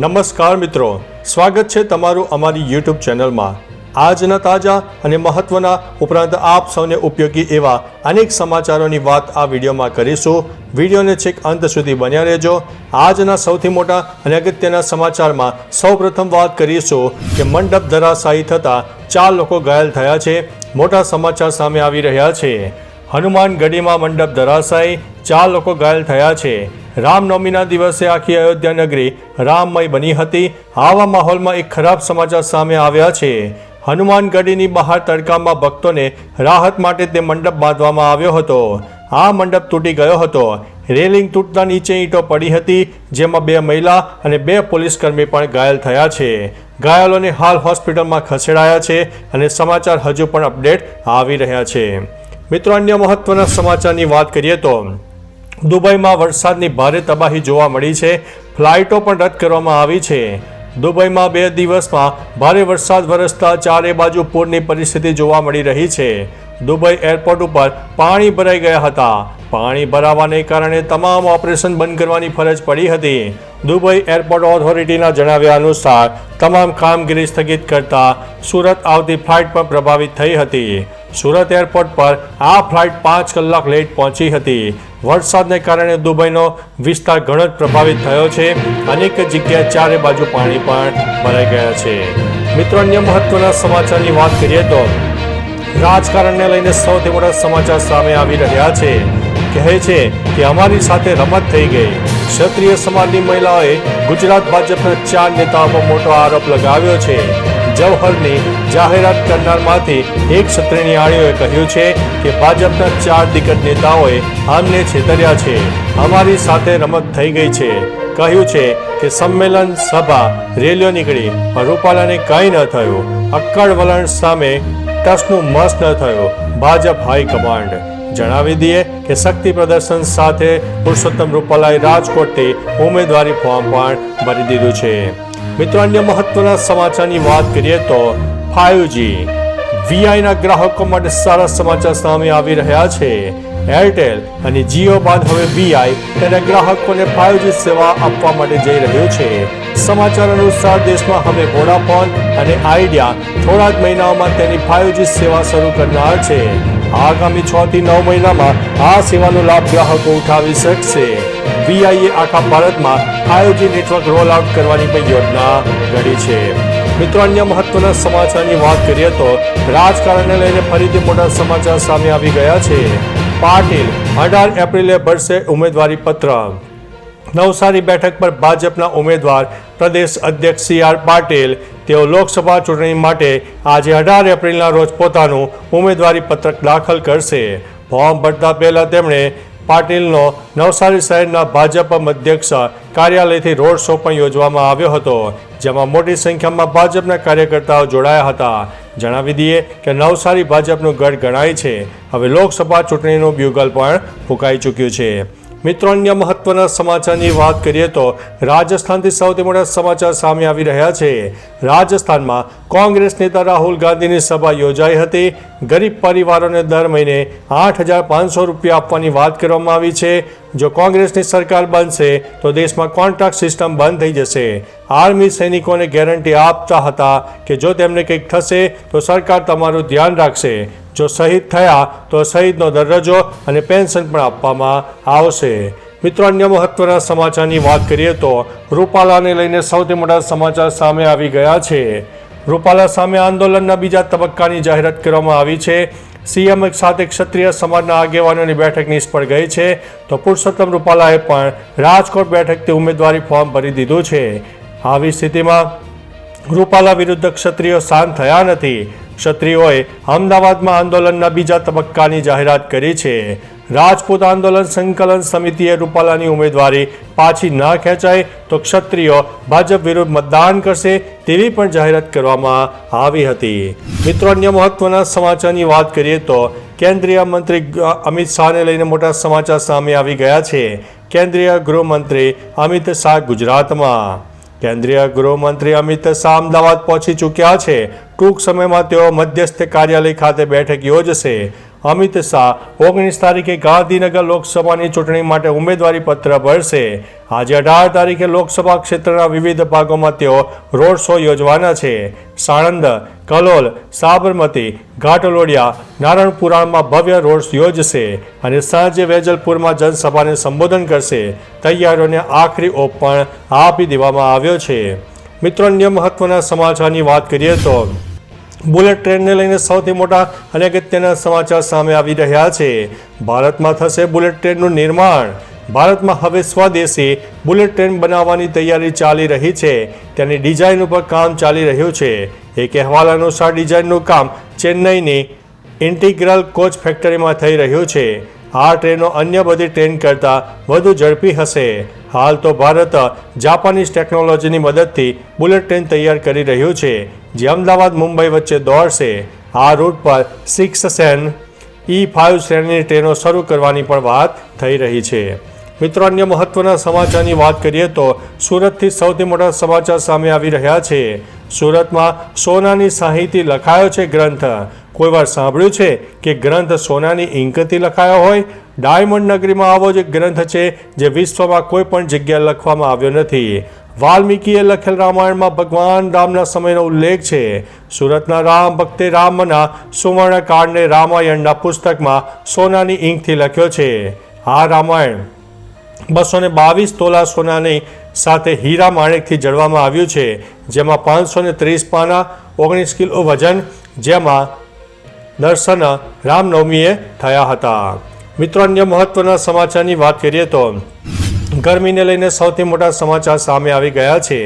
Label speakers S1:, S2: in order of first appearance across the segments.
S1: નમસ્કાર મિત્રો. સ્વાગત છે તમારું અમારી યુટ્યુબ ચેનલમાં. આજના તાજા અને મહત્વના ઉપરાંત આપ સૌને ઉપયોગી એવા અનેક સમાચારોની વાત આ વિડીયોમાં કરીશું. વિડીયોને છેક અંત સુધી બન્યા રહેજો. આજના સૌથી મોટા અને અગત્યના સમાચારમાં સૌપ્રથમ વાત કરીશું કે મંડપ ધરાશાયી થતાં ચાર લોકો ઘાયલ થયા છે. મોટા સમાચાર સામે આવી રહ્યા છે. હનુમાન ગઢીમાં મંડપ ધરાશાયી ચાર લોકો ઘાયલ થયા છે. રામનવમીના દિવસે આખી અયોધ્યા નગરી રામમય બની હતી. આવા માહોલમાં એક ખરાબ સમાચાર સામે આવ્યા છે. હનુમાનગઢીની બહાર તડકામાં ભક્તોને રાહત માટે તે મંડપ બાંધવામાં આવ્યો હતો. આ મંડપ તૂટી ગયો હતો. રેલિંગ તૂટતા નીચે ઈંટો પડી હતી, જેમાં બે મહિલા અને બે પોલીસકર્મી પણ ઘાયલ થયા છે. ઘાયલોને હાલ હોસ્પિટલમાં ખસેડાયા છે અને સમાચાર હજુ પણ અપડેટ આવી રહ્યા છે. મિત્રો, અન્ય મહત્વના સમાચારની વાત કરીએ તો દુબઈમાં વરસાદની ભારે તબાહી જોવા મળી છે. ફ્લાઇટો પણ રદ કરવામાં આવી છે. દુબઈમાં બે દિવસમાં ભારે વરસાદ વરસતા ચારે બાજુ પૂરની પરિસ્થિતિ જોવા મળી રહી છે. દુબઈ એરપોર્ટ ઉપર પાણી ભરાઈ ગયા હતા. પાણી ભરાવાને કારણે તમામ ઓપરેશન બંધ કરવાની ફરજ પડી હતી. દુબઈ એરપોર્ટ ઓથોરિટીના જણાવ્યા અનુસાર, તમામ કામગીરી સ્થગિત કરતા સુરત આવતી ફ્લાઇટ પણ પ્રભાવિત થઈ હતી. સુરત એરપોર્ટ પર આ ફ્લાઇટ પાંચ કલાક લેટ પહોંચી હતી. વરસાદને કારણે દુબઈનો વિસ્તાર ઘણો જ પ્રભાવિત થયો છે. અનેક જગ્યાએ ચારે બાજુ પાણી પણ ભરાઈ ગયા છે. મિત્રો, અન્ય મહત્વના સમાચારની વાત કરીએ તો રાજકારણને લઈને સૌથી મોટા સમાચાર સામે આવી રહ્યા છે. કહે છે કે અમારી સાથે રમત થઈ ગઈ. ક્ષત્રિય સમાજની મહિલાઓએ ગુજરાત ભાજપના ચાર નેતાઓ પર મોટો આરોપ લગાવ્યો છે. જવહરની જાહેરાત કરનારમાંથી એક આણીઓએ કહ્યું છે કે ભાજપના ચાર દિગ્ગજ નેતાઓએ અમને છેતર્યા છે. અમારી સાથે રમત થઈ ગઈ છે. કહ્યું છે કે સંમેલન, સભા, રેલીઓ નીકળી, પણ રૂપાલાને કંઈ ન થયું. અક્કડ વલણ સામે ટસનું મસ ન થયું. ભાજપ હાઈકમાન્ડ જણાવી દઈએ કે શક્તિ પ્રદર્શન સાથે પુરુષોત્તમ રૂપાલાએ રાજકોટથી ઉમેદવારી ફોર્મ પણ ભરી દીધું છે. મિત્રો, અન્ય મહત્વના સમાચારની વાત કરીએ તો ફાઇવજી, વીઆઈના ગ્રાહકો માટે સારા સમાચાર સામે આવી રહ્યા છે. એરટેલ અને જીઓ બાદ હવે વીઆઈ તેના ગ્રાહકોને ફાઇવજી સેવા આપવા માટે જઈ રહ્યું છે. સમાચાર અનુસાર દેશમાં હવે વોડાફોન અને આઈડિયા થોડા જ મહિનાઓમાં તેની ફાઇવજી સેવા શરૂ કરનાર છે. આગામી છ થી નવ મહિનામાં આ સેવાનો લાભ ગ્રાહકો ઉઠાવી શકશે. વીઆઈએ આખા ભારતમાં ફાઇવજી નેટવર્ક રોલ આઉટ કરવાની પણ યોજના ઘડી છે. મિત્રો, અન્ય મહત્વના સમાચારની વાત કરીએ તો રાજકારણને લઈને ફરીથી મોટા સમાચાર સામે આવી ગયા છે. પાટીલ, અઢાર એપ્રિલે ભરશે ઉમેદવારી પત્ર. નવસારી બેઠક પર ભાજપના ઉમેદવાર પ્રદેશ અધ્યક્ષ સી આર પાટીલ. તેઓ લોકસભા ચૂંટણી માટે આજે અઢાર એપ્રિલના રોજ પોતાનું ઉમેદવારી પત્રક દાખલ કરશે. ફોર્મ ભરતા પહેલા તેમણે પાટીલનો નવસારી શહેરના ભાજપ અધ્યક્ષ કાર્યાલયથી રોડ શો પણ યોજવામાં આવ્યો હતો, જેમાં મોટી સંખ્યામાં ભાજપના કાર્યકર્તાઓ જોડાયા હતા. જણાવી દઈએ કે નવસારી ભાજપનું ગઢ ગણાય છે. હવે લોકસભા ચૂંટણીનું બ્યુગલ પણ ફૂંકાઈ ચૂક્યું છે. મિત્રો, અન્ય મહત્વના સમાચારની વાત કરીએ તો રાજસ્થાનથી સૌથી મોટા સમાચાર સામે આવી રહ્યા છે. રાજસ્થાનમાં કોંગ્રેસ નેતા રાહુલ ગાંધીની સભા યોજાઈ હતી. ગરીબ પરિવારોને દર મહિને આઠ હજાર પાંચસો રૂપિયા આપવાની વાત કરવામાં આવી છે. જો કોંગ્રેસની સરકાર બનશે, તો દેશમાં કોન્ટ્રાક્ટ સિસ્ટમ બંધ થઈ જશે. આર્મી સૈનિકોને ગેરંટી આપતા હતા કે જો તેમને કંઈક થશે, તો સરકાર તમારું ધ્યાન રાખશે. જો શહીદ થયા, તો શહીદનો દરજ્જો અને પેન્શન પણ આપવામાં આવશે. મિત્રો, અન્ય મહત્વના સમાચારની વાત કરીએ તો રૂપાલાને લઈને સૌથી મોટા સમાચાર સામે આવી ગયા છે. રૂપાલા સામે આંદોલનના બીજા તબક્કાની જાહેરાત કરવામાં આવી છે. સીએમ સાથે ક્ષત્રિય સમાજના આગેવાનોની બેઠક નિષ્ફળ ગઈ છે. તો પુરુષોત્તમ રૂપાલાએ પણ રાજકોટ બેઠકથી ઉમેદવારી ફોર્મ ભરી દીધું છે. આવી સ્થિતિમાં રૂપાલા વિરુદ્ધ ક્ષત્રિયો શાંત થયા નથી. ક્ષત્રિયોએ અમદાવાદમાં આંદોલનના બીજા તબક્કાની જાહેરાત કરી છે. રાજપૂત આંદોલન સંકલન સમિતિએ રૂપાલાની ઉમેદવારી પાછી ન ખેંચાય તો ક્ષત્રિયો ભાજપ વિરુદ્ધ મતદાન કરશે તેવી પણ જાહેરાત કરવામાં આવી હતી. મિત્રો, અન્ય મહત્વના સમાચારની વાત કરીએ તો કેન્દ્રીય મંત્રી અમિત શાહને લઈને મોટા સમાચાર સામે આવી ગયા છે. કેન્દ્રીય ગૃહમંત્રી અમિત શાહ ગુજરાતમાં. કેન્દ્રીય ગૃહમંત્રી અમિત શાહ અમદાવાદ પહોંચી ચૂક્યા છે. ટૂંક સમયમાં તેઓ મધ્યસ્થ કાર્યાલય ખાતે બેઠક યોજશે. અમિત શાહ, ઓગણીસ તારીખે ગાંધીનગર લોકસભાની ચૂંટણી માટે ઉમેદવારી પત્ર ભરશે. આજે અઢાર તારીખે લોકસભા ક્ષેત્રના વિવિધ ભાગોમાં તેઓ રોડ શો યોજવાના છે. સાણંદ, કલોલ, સાબરમતી, ઘાટલોડિયા, નારણપુરાણમાં ભવ્ય રોડ યોજશે અને સાંજે વેજલપુરમાં જનસભાને સંબોધન કરશે. તૈયારીઓને આખરી ઓપ પણ આપી દેવામાં આવ્યો છે. મિત્રો, અન્ય મહત્વના સમાચારની વાત કરીએ તો બુલેટ ટ્રેનને લઈને સૌથી મોટા અને અગત્યના સમાચાર સામે આવી રહ્યા છે. ભારતમાં થશે બુલેટ ટ્રેનનું નિર્માણ. ભારતમાં હવે સ્વદેશી બુલેટ ટ્રેન બનાવવાની તૈયારી ચાલી રહી છે. તેની ડિઝાઇન ઉપર કામ ચાલી રહ્યું છે. એક અહેવાલ અનુસાર ડિઝાઇનનું કામ ચેન્નઈની ઇન્ટિગ્રલ કોચ ફેક્ટરીમાં થઈ રહ્યું છે. આ ટ્રેનો અન્ય બધી ટ્રેન કરતાં વધુ ઝડપી હશે. હાલ તો ભારત જાપાનીઝ ટેકનોલોજીની મદદથી બુલેટ ટ્રેન તૈયાર કરી રહ્યું છે, જે અમદાવાદ, મુંબઈ વચ્ચે દોડશે. આ રૂટ પર સિક્સ સેન ઈ ફાઇવ શ્રેણીની ટ્રેનો શરૂ કરવાની પણ વાત થઈ રહી છે. મિત્રો, અન્ય મહત્વના સમાચારની વાત કરીએ તો સુરતથી સૌથી મોટા સમાચાર સામે આવી રહ્યા છે. સુરતમાં સોનાની સાહિતી લખાયો છે ગ્રંથ. કોઈ વાર સાંભળ્યું છે કે ગ્રંથ સોનાની ઇંકથી લખાયો હોય? ડાયમંડ નગરીમાં આવો જ એક ગ્રંથ છે જે વિશ્વમાં કોઈ પણ જગ્યાએ લખવામાં આવ્યો નથી. વાલ્મીકીએ લખેલ રામાયણમાં ભગવાન રામના સમયનો ઉલ્લેખ છે. સુરતના રામ ભક્તે રામના સુવર્ણકાળને રામાયણના પુસ્તકમાં સોનાની ઇંકથી લખ્યો છે. આ રામાયણ બસો ને બાવીસ તોલા સોનાની સાથે હીરા માણેકથી જડવામાં આવ્યું છે. જેમાં પાંચસો ને ત્રીસ પાના, ઓગણીસ કિલો વજન, જેમાં દર્શન રામનવમીએ થયા હતા. મિત્રો અન્ય મહત્વના સમાચારની વાત કરીએ તો, ગરમીને લઈને સૌથી મોટા સમાચાર સામે આવી ગયા છે.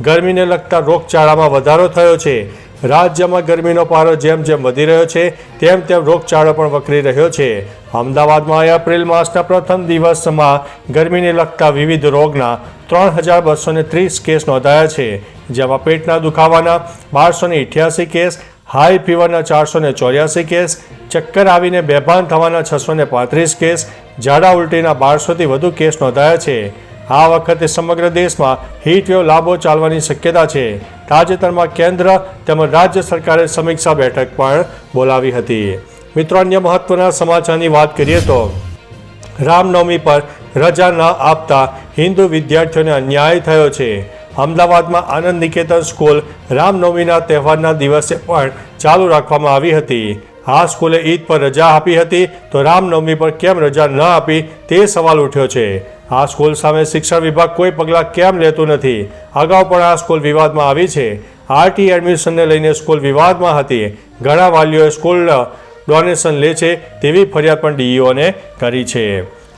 S1: ગરમીને લગતા રોગચાળામાં વધારો થયો છે. રાજ્યમાં ગરમીનો પારો જેમ જેમ વધી રહ્યો છે, તેમ તેમ રોગચાળો પણ વકરી રહ્યો છે. અમદાવાદમાં એપ્રિલ માસના પ્રથમ દિવસમાં ગરમીને લગતા વિવિધ રોગના ત્રણ હજાર બસો ત્રીસ કેસ નોંધાયા છે, જેમાં પેટના દુખાવાના બારસો ને કેસ હાઈ ફીવરના ચારસો ને ચોર્યાસી કેસ, ચક્કર આવીને બેભાન થવાના છસો ને પાંત્રીસ કેસ, ઝાડા ઉલટીના બારસોથી વધુ કેસ નોંધાયા છે. આ વખતે સમગ્ર દેશમાં હીટવેવ લાભો ચાલવાની શક્યતા છે. તાજેતરમાં કેન્દ્ર તેમજ રાજ્ય સરકારે સમીક્ષા બેઠક પણ બોલાવી હતી. મિત્રો, અન્ય મહત્વના સમાચારની વાત કરીએ તો, રામનવમી પર રજા ન આપતા હિન્દુ વિદ્યાર્થીઓને અન્યાય થયો છે. અમદાવાદમાં આનંદ નિકેતન સ્કૂલ રામનવમીના તહેવારના દિવસે પણ ચાલુ રાખવામાં આવી હતી. આ સ્કૂલે ઈદ પર રજા આપી હતી તો રામનવમી પર કેમ રજા ન આપી તે સવાલ ઉઠ્યો છે. આ સ્કૂલ સામે શિક્ષણ વિભાગ કોઈ પગલાં કેમ લેતું નથી? અગાઉ પણ આ સ્કૂલ વિવાદમાં આવી છે. આરટી એડમિશનને લઈને સ્કૂલ વિવાદમાં હતી. ઘણા વાલીઓએ સ્કૂલ ડોનેશન લે છે તેવી ફરિયાદ પણ ડીઈઓને કરી છે.